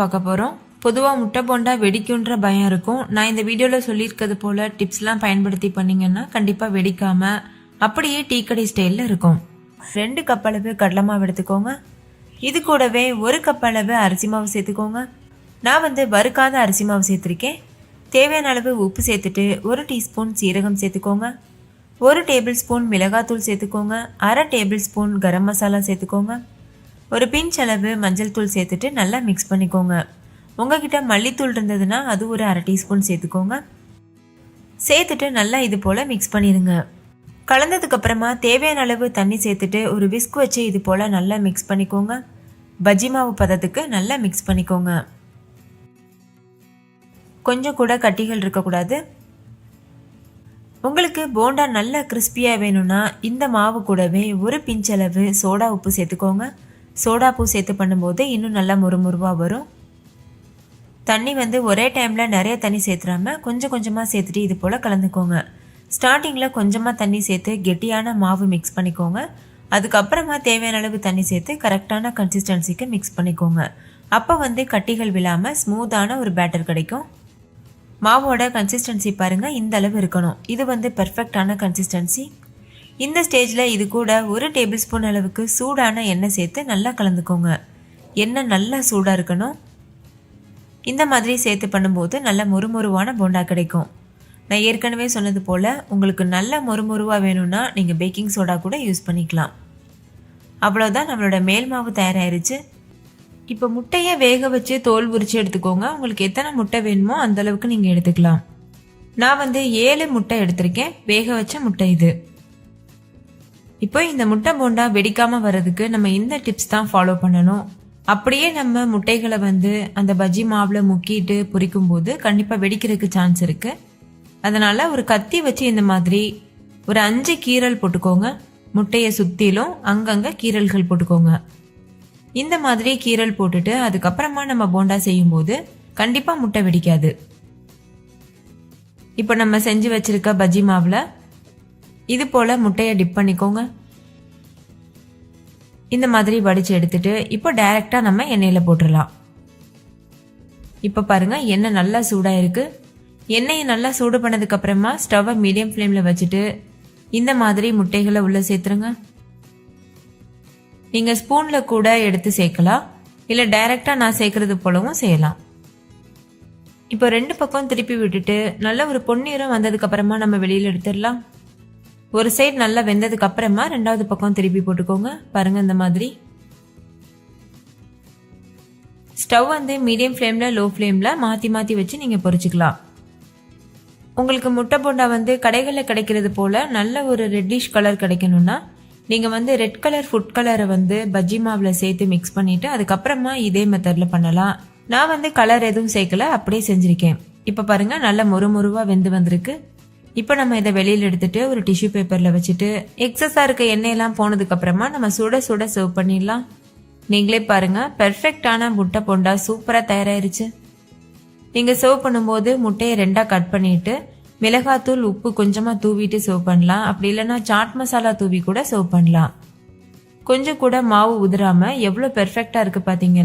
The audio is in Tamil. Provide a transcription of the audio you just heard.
பார்க்க போகிறோம் பொதுவாக முட்டை போண்டா வெடிக்குன்ற பயம் இருக்கும். நான் இந்த வீடியோவில் சொல்லியிருக்கிறது போல் டிப்ஸ்லாம் பயன்படுத்தி பண்ணீங்கன்னா கண்டிப்பாக வெடிக்காமல் அப்படியே டீ கடை ஸ்டைலில் இருக்கும். ரெண்டு கப் அளவு கடலை மாவு எடுத்துக்கோங்க. இது கூடவே ஒரு கப் அளவு அரிசி மாவு சேர்த்துக்கோங்க. நான் வந்து வறுக்காத அரிசி மாவு சேர்த்துருக்கேன். தேவையான அளவு உப்பு சேர்த்துட்டு ஒரு டீஸ்பூன் சீரகம் சேர்த்துக்கோங்க. ஒரு டேபிள் ஸ்பூன் மிளகாத்தூள் சேர்த்துக்கோங்க. அரை டேபிள் ஸ்பூன் கரம் மசாலா சேர்த்துக்கோங்க. ஒரு பிஞ்ச் அளவு மஞ்சள் தூள் சேர்த்துட்டு நல்லா மிக்ஸ் பண்ணிக்கோங்க. உங்ககிட்ட மல்லித்தூள் இருந்ததுன்னா அது ஒரு அரை டீஸ்பூன் சேர்த்துக்கோங்க. சேர்த்துட்டு நல்லா இது போல் மிக்ஸ் பண்ணிடுங்க கலந்ததுக்கு அப்புறமா தேவையான அளவு தண்ணி சேர்த்துட்டு ஒரு விஸ்க் வச்சு இது போல் நல்லா மிக்ஸ் பண்ணிக்கோங்க. பஜ்ஜி மாவு பதத்துக்கு நல்லா மிக்ஸ் பண்ணிக்கோங்க. கொஞ்சம் கூட கட்டிகள் இருக்கக்கூடாது. உங்களுக்கு போண்டா நல்லா கிறிஸ்பியாக வேணும்னா இந்த மாவு கூடவே ஒரு பிஞ்சளவு சோடா உப்பு சேர்த்துக்கோங்க. சோடா பூ சேர்த்து பண்ணும்போது இன்னும் நல்லா முறுமுறுவாக வரும். தண்ணி வந்து ஒரே டைமில் நிறைய தண்ணி சேர்த்துறாம கொஞ்சம் கொஞ்சமாக சேர்த்துட்டு இது போல் கலந்துக்கோங்க. ஸ்டார்டிங்கில் கொஞ்சமாக தண்ணி சேர்த்து கெட்டியான மாவு மிக்ஸ் பண்ணிக்கோங்க. அதுக்கப்புறமா தேவையான அளவு தண்ணி சேர்த்து கரெக்டான கன்சிஸ்டன்சிக்கு மிக்ஸ் பண்ணிக்கோங்க. அப்போ வந்து கட்டிகள் விழாமல் ஸ்மூத்தான ஒரு பேட்டர் கிடைக்கும். மாவோட கன்சிஸ்டன்சி பாருங்கள் இந்த அளவு இருக்கணும். இது வந்து பெர்ஃபெக்டான கன்சிஸ்டன்சி இந்த ஸ்டேஜில் இது கூட ஒரு டேபிள் ஸ்பூன் அளவுக்கு சூடான எண்ணெய் சேர்த்து நல்லா கலந்துக்கோங்க. எண்ணெய் நல்லா சூடாக இருக்கணும். இந்த மாதிரி சேர்த்து பண்ணும்போது நல்ல மொறுமொருவான போண்டா கிடைக்கும். நான் ஏற்கனவே சொன்னது போல் உங்களுக்கு நல்ல மொறுமொருவாக வேணும்னா நீங்கள் பேக்கிங் சோடா கூட யூஸ் பண்ணிக்கலாம். அவ்வளோதான் நம்மளோட மேல் மாவு தயாராகிருச்சு இப்போ முட்டையை வேக வச்சு தோல் உரிச்சு எடுத்துக்கோங்க. உங்களுக்கு எத்தனை முட்டை வேணுமோ அந்த அளவுக்கு நீங்கள் எடுத்துக்கலாம். நான் வந்து ஏழு முட்டை எடுத்திருக்கேன். வேக வச்ச முட்டை இது. இப்போ இந்த முட்டை போண்டா வெடிக்காம வர்றதுக்கு நம்ம இந்த டிப்ஸ் தான் ஃபாலோ பண்ணணும். அப்படியே நம்ம முட்டைகளை வந்து அந்த பஜ்ஜி மாவில் முக்கிட்டு பொரிக்கும் போது கண்டிப்பாக வெடிக்கிறதுக்கு சான்ஸ் இருக்கு. அதனால ஒரு கத்தி வச்சு இந்த மாதிரி ஒரு அஞ்சு கீரல் போட்டுக்கோங்க. முட்டையை சுத்திலும் அங்கங்க கீரல்கள் போட்டுக்கோங்க. இந்த மாதிரி கீரல் போட்டுட்டு அதுக்கப்புறமா நம்ம போண்டா செய்யும் போது கண்டிப்பா முட்டை வெடிக்காது. இப்போ நம்ம செஞ்சு வச்சிருக்க பஜ்ஜி மாவில் இது போல் முட்டையை டிப் பண்ணிக்கோங்க. இந்த மாதிரி வடித்து எடுத்துட்டு இப்போ டைரெக்டாக நம்ம எண்ணெயில் போட்டுடலாம் இப்போ பாருங்க எண்ணெய் நல்லா சூடாக இருக்கு எண்ணெயை நல்லா சூடு பண்ணதுக்கு அப்புறமா ஸ்டவ்வை மீடியம் ஃப்ளேமில் வச்சுட்டு இந்த மாதிரி முட்டைகளை உள்ளே சேர்த்துருங்க. நீங்கள் ஸ்பூனில் கூட எடுத்து சேர்க்கலாம். இல்லை டைரெக்டாக நான் சேர்க்கறது போலவும் செய்யலாம். இப்போ ரெண்டு பக்கம் திருப்பி விட்டுட்டு நல்ல ஒரு பொன்னிறம் வந்ததுக்கு அப்புறமா நம்ம வெளியில் எடுத்துடலாம். ஒரு சைடு நல்லா வெந்ததுக்கு அப்புறமா ரெண்டாவது பக்கம் திருப்பி போட்டுக்கோங்க. பாருங்க இந்த மாதிரி. ஸ்டவ் வந்து மீடியம் ஃப்ளேமில் லோ ஃப்ளேமில் மாற்றி மாற்றி வச்சு நீங்கள் பொரிச்சுக்கலாம். உங்களுக்கு முட்டை போண்டா வந்து கடைகளில் கிடைக்கிறது போல் நல்ல ஒரு ரெட்டிஷ் கலர் கிடைக்கணும்னா நீங்கள் வந்து ரெட் கலர் ஃபுட் கலரை வந்து பஜ்ஜி மாவில் சேர்த்து மிக்ஸ் பண்ணிவிட்டு அதுக்கப்புறமா இதே மெத்தடில் பண்ணலாம். நான் வந்து கலர் எதுவும் சேர்க்கல அப்படியே செஞ்சுருக்கேன். இப்போ பாருங்கள் நல்ல மொறு மொறுவாக வெந்து வந்திருக்கு. இப்போ நம்ம இதை வெளியில் எடுத்துட்டு ஒரு டிஷ்யூ பேப்பரில் வச்சுட்டு எக்ஸஸாக இருக்க எண்ணெயெல்லாம் போனதுக்கு அப்புறமா நம்ம சுட சுட சர்வ் பண்ணிடலாம். நீங்களே பாருங்க பெர்ஃபெக்டான முட்டை போண்டா சூப்பராக தயாராயிருச்சு. நீங்கள் சர்வ் பண்ணும்போது முட்டையை ரெண்டாக கட் பண்ணிட்டு மிளகாத்தூள் உப்பு கொஞ்சமாக தூவிட்டு சர்வ் பண்ணலாம். அப்படி இல்லைன்னா சாட் மசாலா தூவி கூட சர்வ் பண்ணலாம். கொஞ்சம் கூட மாவு உதிராமல் எவ்வளோ பெர்ஃபெக்டாக இருக்குது பார்த்தீங்களா